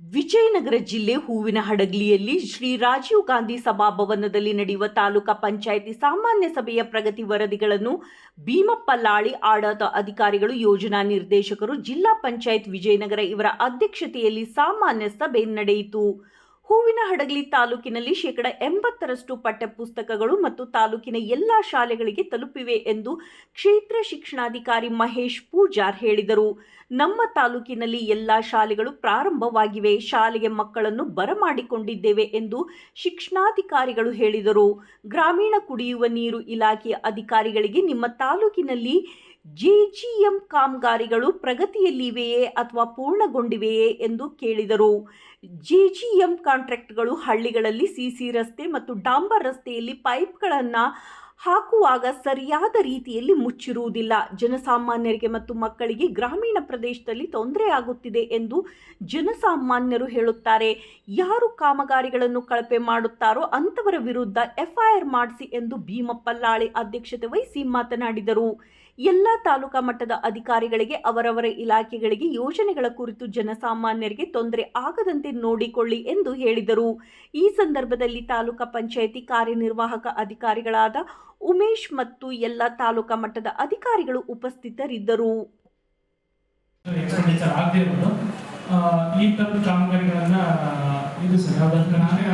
ವಿಜಯನಗರ ಜಿಲ್ಲೆ ಹೂವಿನ ಹಡಗಲಿಯಲ್ಲಿ ಶ್ರೀ ರಾಜೀವ್ ಗಾಂಧಿ ಸಭಾಭವನದಲ್ಲಿ ನಡೆಯುವ ತಾಲೂಕಾ ಪಂಚಾಯಿತಿ ಸಾಮಾನ್ಯ ಸಭೆಯ ಪ್ರಗತಿ ವರದಿಗಳನ್ನು ಭೀಮಪ್ಪ ಲಾಳಿ ಆಡಳಿತ ಅಧಿಕಾರಿಗಳು, ಯೋಜನಾ ನಿರ್ದೇಶಕರು, ಜಿಲ್ಲಾ ಪಂಚಾಯತ್ ವಿಜಯನಗರ ಇವರ ಅಧ್ಯಕ್ಷತೆಯಲ್ಲಿ ಸಾಮಾನ್ಯ ಸಭೆ ನಡೆಯಿತು. ಹೂವಿನ ಹಡಗಲಿ ತಾಲೂಕಿನಲ್ಲಿ ಶೇಕಡ ಎಂಬತ್ತರಷ್ಟು ಪಠ್ಯಪುಸ್ತಕಗಳು ಮತ್ತು ತಾಲೂಕಿನ ಎಲ್ಲ ಶಾಲೆಗಳಿಗೆ ತಲುಪಿವೆ ಎಂದು ಕ್ಷೇತ್ರ ಶಿಕ್ಷಣಾಧಿಕಾರಿ ಮಹೇಶ್ ಪೂಜಾರ್ ಹೇಳಿದರು. ನಮ್ಮ ತಾಲೂಕಿನಲ್ಲಿ ಎಲ್ಲ ಶಾಲೆಗಳು ಪ್ರಾರಂಭವಾಗಿವೆ. ಶಾಲೆಗೆ ಮಕ್ಕಳನ್ನು ಬರಮಾಡಿಕೊಂಡಿದ್ದೇವೆ ಎಂದು ಶಿಕ್ಷಣಾಧಿಕಾರಿಗಳು ಹೇಳಿದರು. ಗ್ರಾಮೀಣ ಕುಡಿಯುವ ನೀರು ಇಲಾಖೆಯ ಅಧಿಕಾರಿಗಳಿಗೆ ನಿಮ್ಮ ತಾಲೂಕಿನಲ್ಲಿ ಜೆಜಿಎಂ ಕಾಮಗಾರಿಗಳು ಪ್ರಗತಿಯಲ್ಲಿವೆಯೇ ಅಥವಾ ಪೂರ್ಣಗೊಂಡಿವೆಯೇ ಎಂದು ಕೇಳಿದರು. ಜೆಜಿಎಂ ಕಾಂಟ್ರಾಕ್ಟ್ಗಳು ಹಳ್ಳಿಗಳಲ್ಲಿ ಸಿಸಿ ರಸ್ತೆ ಮತ್ತು ಡಾಂಬರ್ ರಸ್ತೆಯಲ್ಲಿ ಪೈಪ್ಗಳನ್ನು ಹಾಕುವಾಗ ಸರಿಯಾದ ರೀತಿಯಲ್ಲಿ ಮುಚ್ಚಿರುವುದಿಲ್ಲ. ಜನಸಾಮಾನ್ಯರಿಗೆ ಮತ್ತು ಮಕ್ಕಳಿಗೆ ಗ್ರಾಮೀಣ ಪ್ರದೇಶದಲ್ಲಿ ತೊಂದರೆ ಆಗುತ್ತಿದೆ ಎಂದು ಜನಸಾಮಾನ್ಯರು ಹೇಳುತ್ತಾರೆ. ಯಾರು ಕಾಮಗಾರಿಗಳನ್ನು ಕಳಪೆ ಮಾಡುತ್ತಾರೋ ಅಂಥವರ ವಿರುದ್ಧ ಎಫ್ಐಆರ್ ಮಾಡಿಸಿ ಎಂದು ಭೀಮಪ್ಪಲ್ಲಾಳಿ ಅಧ್ಯಕ್ಷತೆ ವಹಿಸಿ ಮಾತನಾಡಿದರು. ಎಲ್ಲ ತಾಲೂಕಾ ಮಟ್ಟದ ಅಧಿಕಾರಿಗಳಿಗೆ ಅವರವರ ಇಲಾಖೆಗಳಿಗೆ ಯೋಜನೆಗಳ ಕುರಿತು ಜನಸಾಮಾನ್ಯರಿಗೆ ತೊಂದರೆ ಆಗದಂತೆ ನೋಡಿಕೊಳ್ಳಿ ಎಂದು ಹೇಳಿದರು. ಈ ಸಂದರ್ಭದಲ್ಲಿ ತಾಲೂಕಾ ಪಂಚಾಯಿತಿ ಕಾರ್ಯನಿರ್ವಾಹಕ ಅಧಿಕಾರಿಗಳಾದ ಉಮೇಶ್ ಮತ್ತು ಎಲ್ಲ ತಾಲೂಕಾ ಮಟ್ಟದ ಅಧಿಕಾರಿಗಳು ಉಪಸ್ಥಿತರಿದ್ದರು. ಎಕ್ಸ್ಪೆಂಡಿಚರ್ ಆಗದೆ ಇರೋದು ಈ ಥರದ ಕಾಮಗಾರಿಗಳನ್ನ ಇದು ಸರ್ ನಾನೇ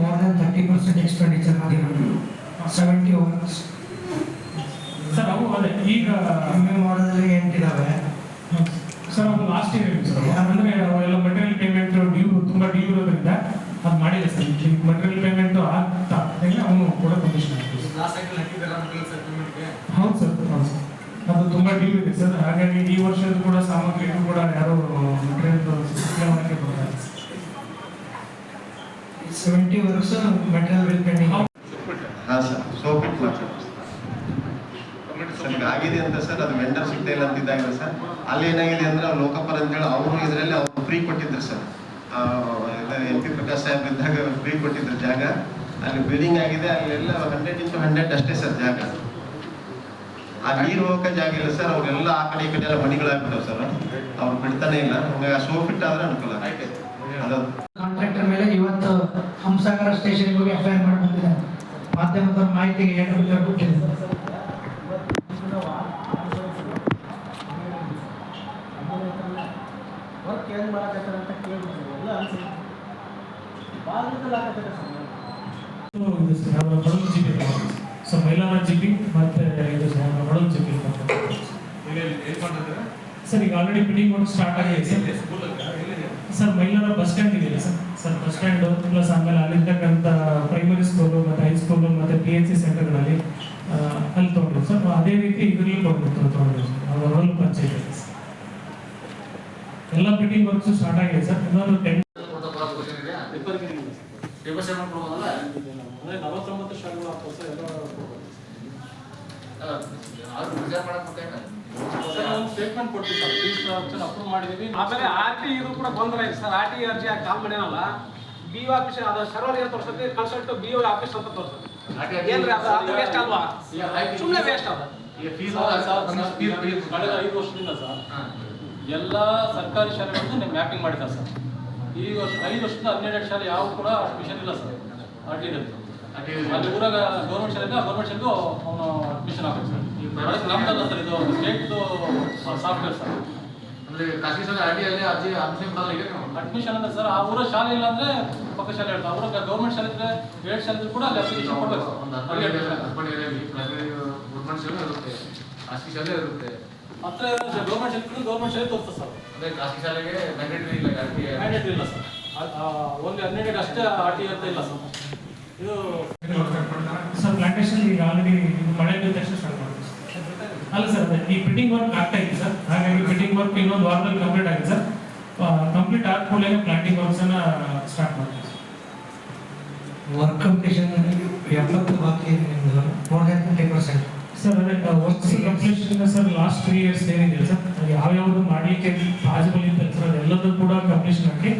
more than thirty percent expenditure ಮಾಡಿರೋದು. ಸೆವೆಂಟಿ ವರ್ಕ್ಸ್ ಸರ್ ಅವು ಅದೇ ಈಗ ಎಂ ಎ ಮಾಡೋದ್ರಲ್ಲಿ ಎಂಟಿದಾವೆ. ಸರ್ ಅದು ಲಾಸ್ಟ್ ಇಯರ್ ಸರ್. ಅಂದ್ರೆ ಎಲ್ಲ ಮಟೀರಿಯಲ್ ಪೇಮೆಂಟ್ ಡ್ಯೂ ತುಂಬಾ ಡ್ಯೂ ಇರೋದ್ರಿಂದ ಅದು ಮಾಡಿಲ್ಲ ಸರ್. ಈಗ ಮಟೀರಿಯಲ್ ಪೇಮೆಂಟ್ ಆಗ್ತಾ ಇಲ್ಲ ಅವನು ಕೂಡ ಕಂಡೀಷನ್ ಹೌದು ಸರ್ ಹೌದು ಸರ್. ಅದು ತುಂಬಾ ಡ್ಯೂ ಇದೆ ಸರ್. ಹಾಗಾಗಿ ಈ ವರ್ಷದ ಕೂಡ ಸಾಮಗ್ರಿಗೂ ಕೂಡ ಯಾರು ಮಟೀರಿಯಲ್ ಮಾಡಕ್ಕೆ ಬರ್ತಾರೆ ಸೆವೆಂಟಿ ವರ್ಷ ಮೆಟೀರಿಯಲ್ ಬಿಲ್ ಪೆಂಡಿಂಗ್ ಹಾಂ ಸರ್. ಸೋಪ್ ಮಾತ್ರ. ಆಗಿದೆ ಅಂತ ಸರ್, ಅದು ವೆಂಡರ್ ಸಿಗ್ತಾ ಇಲ್ಲ ಅಂತಿದ್ದಾಗ ಸರ್. ಅಲ್ಲಿ ಏನಾಗಿದೆ ಅಂದ್ರೆ ಲೋಕಪಾಲ ಅಂತ ಅಂತೇಳಿ ಅವರು ಇದರಲ್ಲಿ ಅವ್ರು ಫ್ರೀ ಕೊಟ್ಟಿದ್ರು sir. L P Prakash Saheb ಇದ್ದಾಗ ಫ್ರೀ ಕೊಟ್ಟಿದ್ರು ಜಾಗ. ಅಲ್ಲಿ ಬಿಲ್ಡಿಂಗ್ ಆಗಿದೆ, ಅಲ್ಲೆಲ್ಲ ಹಂಡ್ರೆಡ್ ಇಂಟು ಹಂಡ್ರೆಡ್ ಅಷ್ಟೇ ಸರ್ ಜಾಗ. ಆ ನೀರು ಹೋಗಕ್ಕೆ ಜಾಗ ಇಲ್ಲ ಸರ್, ಅವರೆಲ್ಲ ಆ ಕಡೆ ಈ ಕಡೆ ಎಲ್ಲ ಮಣಿಗಳಾಗ್ಬಿಟ್ಟವ್ ಸರ್. ಅವ್ರು ಬಿಡ್ತಾನೆ ಇಲ್ಲ. ಹಂಗಾಗಿ ಆ ಫಿಟ್ ಆದ್ರೆ ಅನುಕೂಲ ಕಾಂಟ್ರಾಕ್ಟರ್ ಮೇಲೆ ಇವತ್ತು ಹಂಸಾಗರ ಸ್ಟೇಷನ್ಗೆ ಹೋಗಿ ಆರ್ ಮಾಡಿ ಬಂದಿದ್ದಾನೆ ಮಾಧ್ಯಮದ ಮಾಹಿತಿಗೆ ಏನು ಏನು ಮಾಡಕತ್ತಾರ ಅಂತ ಎಲ್ಲ ಅನ್ಸುತ್ತೆ ಭಾರತದಲ್ಲಿ ಹಾಕತ್ತಾರೆ sir GP so Mylara GP ಮತ್ತೆ ಇದು ಸರ್ ಬಡಲು ಜಿಪಿ ಸರ್ ಈಗ ಆಲ್ರೆಡಿ ಬಿಲ್ಡಿಂಗ್ ವರ್ಕ್ ಸ್ಟಾರ್ಟ್ ಆಗಿದೆ. Sir sir Mylara bus stand ಇದೆಯಲ್ಲ sir? Sir bus stand plus ಆಮೇಲೆ ಅಲ್ಲಿರ್ತಕ್ಕಂಥ ಪ್ರೈಮರಿ ಸ್ಕೂಲು ಮತ್ತು ಹೈಸ್ಕೂಲು ಮತ್ತು ಪಿ ಎಚ್ ಸಿ ಸೆಂಟರ್ಗಳಲ್ಲಿ ಅಲ್ಲಿ ತೊಗೊಂಡಿದ್ದು. ಸರ್ ಅದೇ ರೀತಿ ಇದರಲ್ಲಿ ತೊಗೊಂಡಿದ್ದು ತೊಗೊಂಡಿದ್ದು. ಸರ್ ಅದರಲ್ಲೂ ಪಂಚಾಯತ್ ಎಲ್ಲ ಪ್ರಿಂಟಿಂಗ್ ವರ್ಕ್ಸ್ ಸ್ಟಾರ್ಟ್ ಆಗಿದೆ ಸರ್. ಇನ್ನೊಂದು ಟೆನ್ ಸ್ಟೇಟ್ಮೆಂಟ್ ಫೀಸ್ ಅಪ್ರೂವ್ ಮಾಡಿದೀವಿ ಆಮೇಲೆ ಆರ್ ಟಿ ಇದು ಕೂಡ ಸರ್. ಆರ್ ಟಿ ಅರ್ಜಿ ಆ ಕಾಲ್ ಮಾಡ್ಯಾನಲ್ಲ ಬಿ ಒ ಆಫೀಸ್ ಅದ ಸರ್ವರ್ ಏನ್ ತೋರಿಸುತ್ತೆ? ಕನ್ಸಲ್ಟ್ ಬಿ ಆಫೀಸ್ ಅಂತ ತೋರಿಸುತ್ತೆ. ಏನ್ರಿ ಅದು? ಅದು ವೇಸ್ಟ್ ಅಲ್ವಾ? ಸುಮ್ಮನೆ ವೇಸ್ಟ್ ಅದ. ಕಳೆದ ಐದು ವರ್ಷದಿಂದ ಸರ್. ಎಲ್ಲ ಸರ್ಕಾರಿ ಶಾಲೆಗಳನ್ನು ಮ್ಯಾಪಿಂಗ್ ಮಾಡಿದ್ದ ಸರ್. ಈ ವರ್ಷ ಐದು ವರ್ಷದಿಂದ ಹನ್ನೆರಡು ಶಾಲೆ ಯಾವ ಕೂಡ ಅಡ್ಮಿಷನ್ ಇಲ್ಲ ಸರ್. ಅಡ್ಮಿಷನ್ ಅಲ್ಲಿ ಊರಾಗ ಗೌರ್ಮೆಂಟ್ ಶಾಲೆಯಿಂದ ಗೌರ್ಮೆಂಟ್ ಶಾಲೆಗೂ ಅವನು ಅಡ್ಮಿಷನ್ ಆಗುತ್ತೆ ಸರ್. ನಮ್ದಲ್ಲ ಸರ್ ಇದು ಸ್ಟೇಟ್ದು ಸಾಫ್ಟ್ವೇರ್ ಸರ್. ಅಡ್ಮಿಷನ್ ಅಂದ್ರೆ ಸರ್ ಆ ಊರ ಶಾಲೆ ಇಲ್ಲ ಅಂದ್ರೆ ಪಕ್ಕ ಶಾಲೆ ಹೇಳ್ತಾರೆ ಅವ್ರ ಗೌರ್ಮೆಂಟ್ ಶಾಲೆ ಇದ್ರೆ ಏಳು ಶಾಲೆ ಇದ್ರೆ ಕೂಡ ಅಲ್ಲಿ ಅಪ್ಲಿಕೇಶನ್ ಕೊಡ್ಬೇಕು ಸರ್. ಗೌರ್ಮೆಂಟ್ ಶಾಲೆ ಇರುತ್ತೆ. ಶಾಲೆ ಇರುತ್ತೆ. ಹತ್ರ ಗೌರ್ಮೆಂಟ್ ಶಾಲೆ ಗೌರ್ಮೆಂಟ್ ಶಾಲೆ ತೋರಿಸ್ತದೆ ಸರ್. ಅಂದ್ರೆ ಖಾಸಗಿ ಶಾಲೆಗೆ ಮ್ಯಾಂಡೇಟರಿ ಇಲ್ಲ ಮ್ಯಾಂಡೇಟರಿ ಇಲ್ಲ. ಸರ್. ಒಂದು ಹನ್ನೆರಡು ಅಷ್ಟೇ ಆರ್ ಟಿ ಅಂತ ಇಲ್ಲ ಸರ್. ಇದು ಸರ್ ಪ್ಲಾಂಟೇಶನ್ ಈಗ ಆಲ್ರೆಡಿ ಇದು ಮಳೆ ಬಿದ್ದ ತಕ್ಷಣ ಸ್ಟಾರ್ಟ್ ಮಾಡ್ತೀವಿ ಅಲ್ಲ ಸರ್ ಈ ಫಿಟ್ಟಿಂಗ್ ವರ್ಕ್ ಆಗ್ತಾ ಇದೆ ಸರ್. ಹಾಗಾಗಿ ಫಿಟ್ಟಿಂಗ್ ವರ್ಕ್ ಇನ್ನೊಂದು ವಾರದಲ್ಲಿ ಕಂಪ್ಲೀಟ್ ಆಗಿದೆ ಸರ್. ಕಂಪ್ಲೀಟ್ ಆದ ಕೂಡಲೇ ಪ್ಲಾಂಟಿಂಗ್ ವರ್ಕ್ಸ್ ಅನ್ನ ಸ್ಟಾರ್ಟ್ ಮಾಡ್ತೀವಿ ವರ್ಕ್ ಕಂಪ್ಲೀಷನ್ ಎಪ್ಪತ್ತು ಬಾಕಿ ಇದೆ ನಿಮ್ದು. More than twenty percent sir ಅದೇ works completion sir last three years ಏನಿದೆ ಸರ್ ಯಾವ ಯಾವ್ಯಾವ್ದು ಮಾಡಲಿಕ್ಕೆ ಪಾಸಿಬಲ್ ಇತ್ತು ಸರ್ ಅದೆಲ್ಲದೂ ಕೂಡ ಕಂಪ್ಲೀಷನ್ ಆಗಿ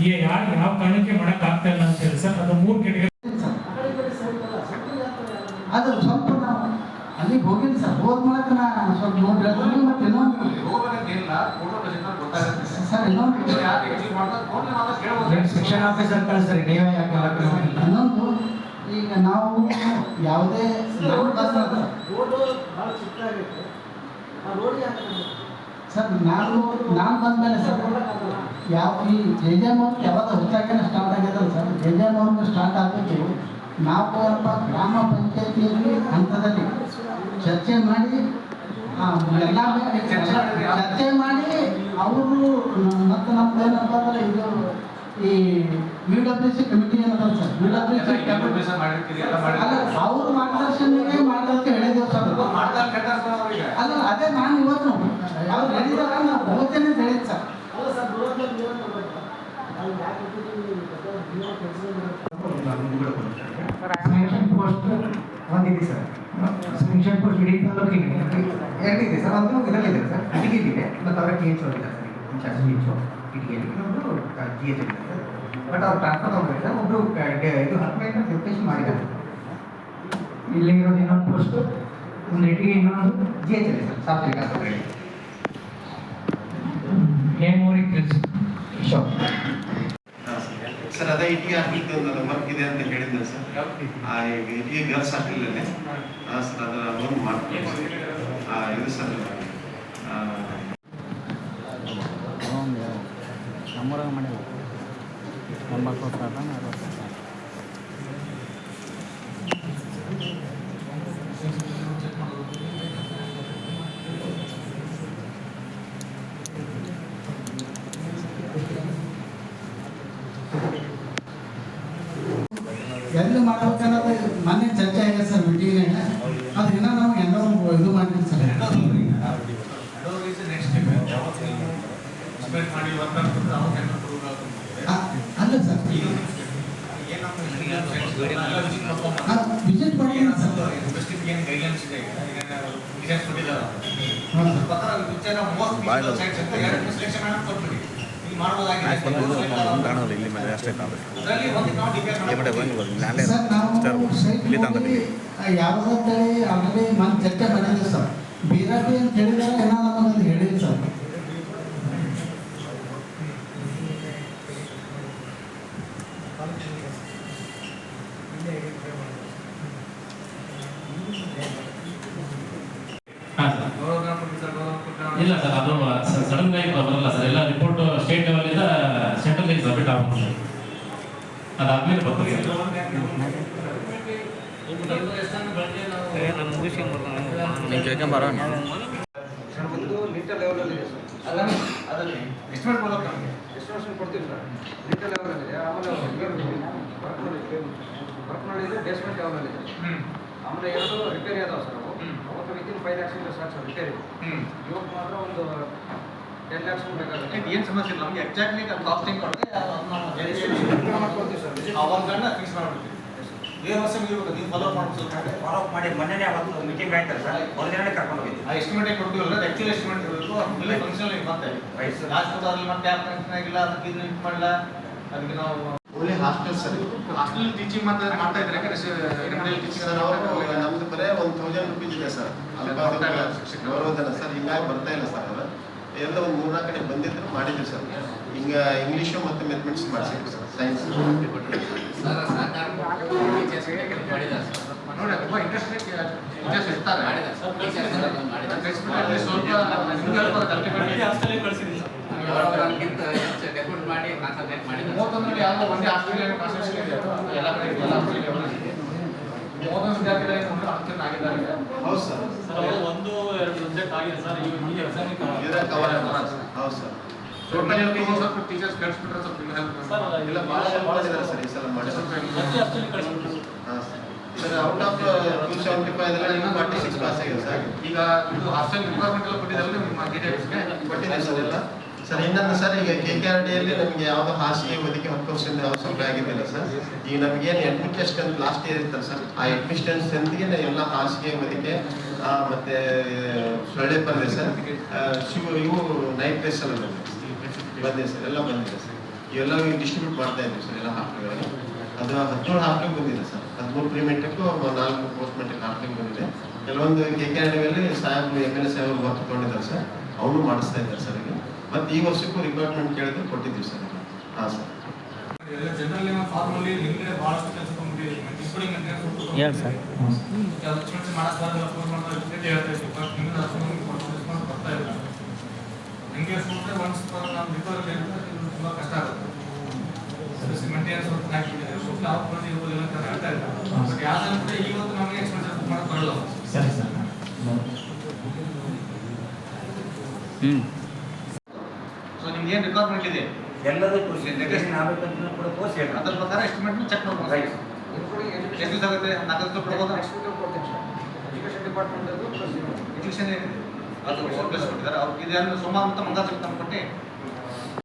ಈ ಯಾರು ಯಾವ ಕಾರಣಕ್ಕೆ ಮಾಡಕ್ ಆಗ್ತಾ ಇಲ್ಲ ಅಂತ ಹೇಳಿ ಸರ್ ಅದು ಮೂರು ಕೆಟಗರಿ ಅದು ಸ್ವಲ್ಪ ನಾವು ಅಲ್ಲಿಗೆ ಹೋಗಿಲ್ಲ ಸರ್ ಹೋದ ಮೂಲಕ ನಾ ಸ್ವಲ್ಪ ನೋಡಿ ಹೇಳ್ತೀನಿ ಮತ್ತೆ ಇನ್ನೊಂದು ಸರ್ ಇನ್ನೊಂದು. ಶಿಕ್ಷಣ ಆಫೀಸರ್ ಕಳಿಸ್ತಾರೆ ನೀವೇ ಯಾಕೆ ಇನ್ನೊಂದು ಈಗ ನಾವು ಯಾವುದೇ ಸರ್ ನಾನು ನಾನು ಬಂದ್ಮೇಲೆ ಸರ್ ಯಾವ ಈ ಜೆ ಜೆ ಮೌಂಟ್ ಯಾವಾಗ ಹುಚ್ಚಾಕನೆ start ಆಗ್ಯದಲ್ಲ sir. J J mount start ಆಗಬೇಕು. ನಾವು ಅಂತ ಗ್ರಾಮ ಪಂಚಾಯತಿಯಲ್ಲಿ ಹಂತದಲ್ಲಿ ಚರ್ಚೆ ಮಾಡಿ ಎಲ್ಲ ಚರ್ಚೆ ಮಾಡಿ. ಅವರು ಮತ್ತು ನಮ್ದು ಏನಪ್ಪ ಅಂದ್ರೆ ಇದು ಈ ಸಿ ಕಮಿಟಿ ಅಂತ ಸರ್. ಅಲ್ಲ ಅವ್ರ ಮಾರ್ಗದರ್ಶನಕ್ಕೆ ಅನ್ಸ್ತಾರ ಅವ್ರಿಗೆ. ಅಲ್ಲ ಅದೇ ನಾನು ಇವತ್ತು ಅವ್ರು ಹೇಳಿದಾರ ನಾವು ಹೇಳಿದ್ ಸರ್. ಸ್ಯಾಂಕ್ಷನ್ ಪೋಸ್ಟ್ ಒಂದಿದೆ ಸರ್. ಸ್ಯಾಂಕ್ಷನ್ ಪೋಸ್ಟ್ ಇಡೀ ತಾಲೂಕಿಗೆ ಎರಡಿದೆ ಸರ್ ಅದು ಇದರಲ್ಲಿದೆ ಸರ್. ಇಟಗಿಲಿದೆ ಮತ್ತು ಅವರ ಎಚ್ ಇದೆ ಸರ್. ಇನ್ಚಾರ್ಜ್ ಟಿ ಇಟಗಿಯಲ್ಲಿ ಇನ್ನೊಂದು ಜಿ ಎಚ್ ಇದೆ ಬಟ್ ಅವ್ರು ಟ್ರಾನ್ಸ್ಫರ್ ಹೋಗ್ಬೇಕು ಸರ್ ಒಬ್ಬರು ಇದು ಹದಿನೈದು ರಿಪ್ಲೇಸ್ ಮಾಡಿದ್ದಾರೆ ಇಲ್ಲಿ ಇರೋದು ಇನ್ನೊಂದು ಪೋಸ್ಟ್ ಒಂದು ಇಟ್ಟಿಗೆ ಇನ್ನೊಂದು ಜಿ ಎಚ್ ಇದೆ ಸರ್ ಸಾತ್ವಿಕ ಆಸ್ಪತ್ರೆಯಲ್ಲಿ ಹೇಮೂರಿಗೆ ತಿಳಿಸಿ ಶಾಪ್ ಸರ್ ಅದೇ ಇಟ್ಟಿಗೆ ಹಾಕ್ಲಿಕ್ಕೆ ಒಂದು ವರ್ಕ್ ಇದೆ ಅಂತ ಹೇಳಿದ್ದೆ ಸರ್. ಆ ಇಟ್ಟಿಗೆ ಗರ್ಲ್ಸ್ ಹಾಸ್ಟೆಲಲ್ಲಿ ಸರ್ ಅದರ ಮಾಡ್ತೀನಿ. ಇದು ಸರ್ ಆ, ನಮ್ಮೂರಾಗ ಮಾಡಿಲ್ಲ ಎಂಬತ್ತು ಸಾವಿರ ಅರವತ್ತು ಎಲ್ಲಿ ಮಾಡ್ಬೇಕನ್ನೋದು ಮೊನ್ನೆ ಚರ್ಚೆ ಆಗಿದೆ ಸರ್ ಮೀಟಿಂಗ್ನಾಗ ಅದು ಇನ್ನೂ ನಾವು ಏನೋ ಇದು ಮಾಡಿದ್ವಿ ಸರ್ ಎಕ್ಸ್ಪೆಕ್ಟ್ ಮಾಡಿ ವರ್ಕ್ ಆಗ್ತದೆ ಅವಾಗ ಹೆಂಗೆ ಕೊಡೋದಾಗುತ್ತೆ ಆ, ಅಲ್ಲ ಸರ್ ವಿಸಿಟ್ ಮಾಡಿದ್ದೀನಿ ಸರ್ ಏನು ಗೈಡ್ಲೈನ್ಸ್ ಇದೆ ಡಿಸೈನ್ಸ್ ಕೊಟ್ಟಿದ್ದಾರೆ ಹಾಂ ಸರ್ ಪ್ರಕಾರ ವಿಚಾರ ಮೋಸ್ಟ್ ಸೈಟ್ಸ್ ಅಂತ ಎರಡು ಸೆಲೆಕ್ಷನ್ ಮಾಡಿ ಕೊಟ್ಬಿಡಿ ಇಲ್ಲಿ ಮಾಡ್ಬೋದಾಗಿದೆ ಇಲ್ಲಿ ಮೇಲೆ ಅಷ್ಟೇ ಕಾಣುತ್ತೆ ಅದರಲ್ಲಿ ಒಂದು ನಾವು ಡಿಪೆಂಡ್ ಈ ಮಟ್ಟ ನಾವು ಸೈಟ್ ಇಲ್ಲಿ ಯಾವುದಂತೇಳಿ ಆಲ್ರೆಡಿ ಮೊನ್ನೆ ಚರ್ಚೆ ಮಾಡಿದ್ವಿ ಸರ್ ಬಿಜೆಪಿ ಅಂತ ಹೇಳಿದ್ರೆ ಹೇಳಿದ್ರು ಸರ್ ಹಾಂ ಸರ್ ಇಲ್ಲ ಸರ್ ಅದು ಸಡನ್ ಆಗಿ ಬರಲ್ಲ ಸರ್ ಎಲ್ಲ ರಿಪೋರ್ಟ್ ಸ್ಟೇಟ್ ಲೆವೆಲಿಂದ ಸೆಂಟ್ರಲ್ ಸಬ್ಮಿಟ್ ಆಗುತ್ತೆ ಸರ್ ಅದಾದ್ಮೇಲೆ ಬರ್ತದೆ ಲೆವೆಲಲ್ಲಿ ಇದೆ ಆಮೇಲೆ ಬರ್ಕ್ನಳ್ಳಿ ಇದೆ ಬೇಸ್ಮೆಂಟ್ ಲೆವೆಲಲ್ಲಿ ಇದೆ. ಹ್ಞೂ ಆಮೇಲೆ ಎರಡು ರಿಪೇರಿ ಅದಾವೆ ಸರ್ ಅವು. ಅವತ್ತು ವಿತಿನ್ ಫೈವ್ ಲ್ಯಾಕ್ಸ್ ಇಂದ ಸಾಕು ಸರ್ ರಿಪೇರಿ ಇವತ್ತು ಇವಾಗ ಮಾತ್ರ ಒಂದು ಟೆನ್ ಲ್ಯಾಕ್ಸ್ ಬೇಕಾಗುತ್ತೆ. ಏನು ಸಮಸ್ಯೆ ಇಲ್ಲ? ನಮಗೆ ಎಕ್ಸಾಕ್ಟ್ಲಿ ಕಾಸ್ಟಿಂಗ್ ಕೊಟ್ಟರೆ ಮಾಡ್ಕೊಡ್ತೀವಿ ಸರ್ ಅವಾಗ ಗಂಡ ಫಿಕ್ಸ್ ಮಾಡ್ಬಿಡ್ತೀವಿ. ಏನು ವರ್ಷ ನೀವು ನೀವು ಫಾಲೋ ಮಾಡ್ಬೋದು ಫಾಲೋ ಮಾಡಿ ಮೊನ್ನೆ ಅವತ್ತು ಮೀಟಿಂಗ್ ಆಯ್ತಲ್ಲ ಸರ್ ಒರಿಜಿನಲ್ ಕರ್ಕೊಂಡು ಹೋಗಿದ್ದೆ ಆ ಎಸ್ಟಿಮೇಟ್ ಕೊಡ್ತೀವಲ್ಲ ಅದು ಆಕ್ಚುಲ್ ಎಸ್ಟಿಮೇಟ್ ಇರಬೇಕು. ಆಮೇಲೆ ಫಂಕ್ಷನ್ ಮತ್ತೆ. ಲಾಸ್ಟ್ ಅದ್ರಲ್ಲಿ ಮತ್ತೆ ಯಾವ ಫಂಕ್ಷನ್ ಆಗಿಲ್ಲ ಅದಕ್ಕೆ ಇದು ಇದು ಮಾಡಲ್ಲ. ಅದಕ್ಕೆ ನಾವು ಒಳ್ಳೆ ಹಾಸ್ಟೆಲ್ ಸರ್ ಹಾಸ್ಟೆಲ್ ಟೀಚಿಂಗ್ ಮಾಡ್ತಾ ಮಾಡ್ತಾ ಇದ್ರೆ ಟೀಚಿಂಗ್ ಸರ್ ಅವರು ನಮ್ದು ಬರೇ ಒಂದು ತೌಸಂಡ್ ರುಪೀಸ್ ಇದೆ ಸರ್ ಗೌರವಧನ ಸರ್ ಹಿಂಗಾಗಿ ಬರ್ತಾ ಇಲ್ಲ ಸರ್ ಎಲ್ಲ ಒಂದು ಮೂರ್ನಾಲ್ಕು ಕಡೆ ಬಂದಿದ್ರು ಮಾಡಿದ್ರು ಸರ್. ಹಿಂಗ ಇಂಗ್ಲೀಷು ಮತ್ತು ಮೆಥಮೆಟಿಕ್ಸ್ ಮಾಡಿಸಿದ್ರು ಸರ್. ಸೈನ್ಸ್ ಹೌದು ಸರ್. ಸರ್ ಹೌದು ಸರ್. ಸ್ವಲ್ಪ ಟೀಚರ್ಸ್ ಕಳಿಸ್ಬಿಟ್ರೆ ಸ್ವಲ್ಪ ನಿಮ್ಗೆ ಸರ್. ಇಲ್ಲ ಭಾಳ ಭಾಳ ಇದ್ದಾರೆ ಸರ್ ಈ ಸಲ ಹಾಂ sir. Out of two seventy five ಅದರಲ್ಲಿ ಇನ್ನೂ ಫಾರ್ಟಿ ಸಿಕ್ಸ್ ಪಾಸ್ ಆಗಿದೆ ಸರ್. ಈಗ ಇದು ಹಾಸ್ಟೆಲ್ ರಿಕ್ವೈರ್ಮೆಂಟ್ ಎಲ್ಲ ನಿಮ್ಮ ಡಿಟೇಲ್ಸ್ಗೆ ಕೊಟ್ಟಿದೆ ಸರ್ ಎಲ್ಲ. ಸರ್ ಇನ್ನೊಂದು ಸರ್ ಈಗ ಕೆ ಕೆ ಆರ್ ಡಿಯಲ್ಲಿ ನಮಗೆ ಯಾವುದೋ ಹಾಸಿಗೆ ಒದಗಿ ಹತ್ತು ವರ್ಷದಿಂದ ಯಾವ ಸೌಲಭ್ಯ ಆಗಿದ್ದಿಲ್ಲ ಸರ್. ಈಗ ನಮಗೇನು ಅಡ್ಮಿಟ್ ಅಂತ ಲಾಸ್ಟ್ ಇಯರ್ ಇರ್ತಾರೆ ಸರ್. ಆ ಅಡ್ಮಿಷನ್ ಟೆಸ್ಟ್ ಎಲ್ಲ ಹಾಸಿಗೆ ಒದಗಿ ಮತ್ತೆ ಸೊಳ್ಳೆ ಪಂದ್ಯ ಸರ್. ಶಿವ, ಇವು ನೈಟ್ ಡ್ರೆಸ್ ಎಲ್ಲ ಬಂದಿದೆ ಸರ್, ಎಲ್ಲ ಬಂದಿದೆ ಸರ್. ಇವೆಲ್ಲ ಡಿಸ್ಟ್ರಿಬ್ಯೂಟ್ ಮಾಡ್ತಾ ಸರ್, ಎಲ್ಲ ಹಾಸ್ಟೆಲ್ಗಳಿಗೆ ಅದು ಹದಿನೇಳು ಹಾಸ್ಟೆಲ್ ಬಂದಿದೆ ಸರ್. ಹದಿಮೂರು ಪ್ರಿಮೆಂಟಕ್ಕೂ ನಾಲ್ಕು ಪೋಸ್ಟ್ ಮೆಟ್ರಿಕ್ ಬಂದಿದೆ. ಕೆಲವೊಂದು ಕೆ ಕೆ ಅಡಿಯಲ್ಲಿ ಡಿಯಲ್ಲಿ ಸಾಹೇಬ್ ಎಂ ಎಲ್ ಎ ಸರ್. ಅವನು ಮಾಡಿಸ್ತಾ ಇದ್ದಾರೆ ಸರ್ ಈಗ. ಮತ್ತು ಈ ವರ್ಷಕ್ಕೂ ರಿಕ್ವೈರ್ಮೆಂಟ್ ಕೇಳಿದ್ರೆ ಕೊಟ್ಟಿದ್ದೀವಿ ಸರ್ ಹಾಂ, ಸರ್. ಜನರಲ್ ಫಾರ್ಮಲ್ಲಿ ಹಿಂದೆ ಭಾಳಷ್ಟು ಕೆಲಸ ಹೇಳಿ ಸರ್. ಹ್ಞೂ ಸೊ ನಿಮ್ಗೆ ಏನು ರಿಕ್ವೈರ್ಮೆಂಟ್ ಇದೆ? ಎಲ್ಲದೂ ತೋರಿಸಿ ನೆಗೋಷಿಯೇಷನ್ ಆಗಬೇಕಂತ ಕೂಡ ಕೋರ್ಸ್ ಹೇಳಿ ಅದ್ರ ಪ್ರಕಾರ ಎಸ್ಟಿಮೇಟ್ ಚೆಕ್ ಮಾಡ್ಬೋದು. ಎಷ್ಟು ದಿವಸ ಆಗುತ್ತೆ? ನಾಲ್ಕು ಎಜುಕೇಶನ್ ಎಜುಕೇಷನ್ ಡಿಪಾರ್ಟ್ಮೆಂಟ್ ಏನಿದೆ? ಅದು ಪ್ಲಸ್ ಕೊಟ್ಟಿದ್ದಾರೆ. ಅವ್ರಿಗೆ ಇದನ್ನು ಸೋಮವಾರ ಮತ್ತು ಮಂಗಳವಾರ ತಮ್ಮ ಕೊಟ್ಟು